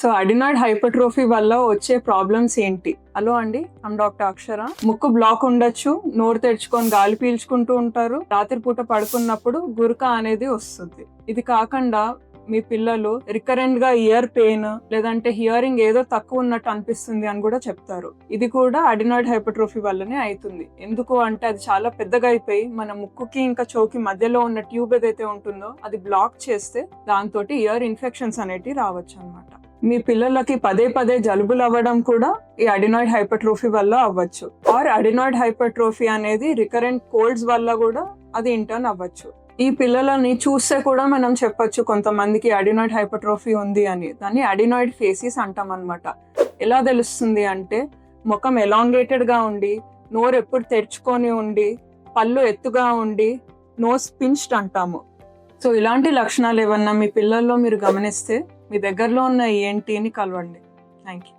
So adenoid hypertrophy వల్ల వచ్చే problems ఏంటి? హలో అండి ఐమ్ డాక్టర్ అక్షర. ముక్కు బ్లాక్ ఉండొచ్చు నోరు తెరుచుకొని గాలి పీల్చుకుంటూ ఉంటారు. రాత్రిపూట పడుకున్నప్పుడు గురక అనేది వస్తుంది. ఇది కాకుండా మీ పిల్లలు రికరెంట్గా ఇయర్ పెయిన్ లేదంటే హియరింగ్ ఏదో తక్కువ ఉన్నట్టు అనిపిస్తుంది అని కూడా చెప్తారు. ఇది కూడా అడినాయిడ్ హైపర్ట్రోఫీ వల్లనే అవుతుంది ఎందుకు అంటే అది చాలా పెద్దగా అయిపోయి మన ముక్కుకి ఇంకా చోకి మధ్యలో ఉన్న ట్యూబ్ ఏదైతే ఉంటుందో అది బ్లాక్ చేస్తే దాంతో ఇయర్ ఇన్ఫెక్షన్స్ అనేటివి రావచ్చు అనమాట మీ పిల్లలకి పదే పదే జలుబులు అవ్వడం కూడా ఈ అడినాయిడ్ హైపర్ట్రోఫీ వల్ల అవ్వచ్చు. ఆర్ అడినాయిడ్ హైపర్ట్రోఫీ అనేది రికరెంట్ కోల్డ్స్ వల్ల కూడా అది ఇంటర్న్ అవ్వచ్చు. ఈ పిల్లలని చూస్తే కూడా మనం చెప్పొచ్చు కొంతమందికి అడినాయిడ్ హైపర్ట్రోఫీ ఉంది అని. దాన్ని అడినాయిడ్ ఫేసిస్ అంటాం అనమాట ఎలా తెలుస్తుంది అంటే ముఖం ఎలాంగేటెడ్గా ఉండి నోరు ఎప్పుడు తెరుచుకొని ఉండి పళ్ళు ఎత్తుగా ఉండి నోస్ పించ్డ్ అంటాము. సో ఇలాంటి లక్షణాలు ఏమన్నా మీ పిల్లల్లో మీరు గమనిస్తే మీ దగ్గరలో ఉన్న ఏంటిని కలవండి. Thank you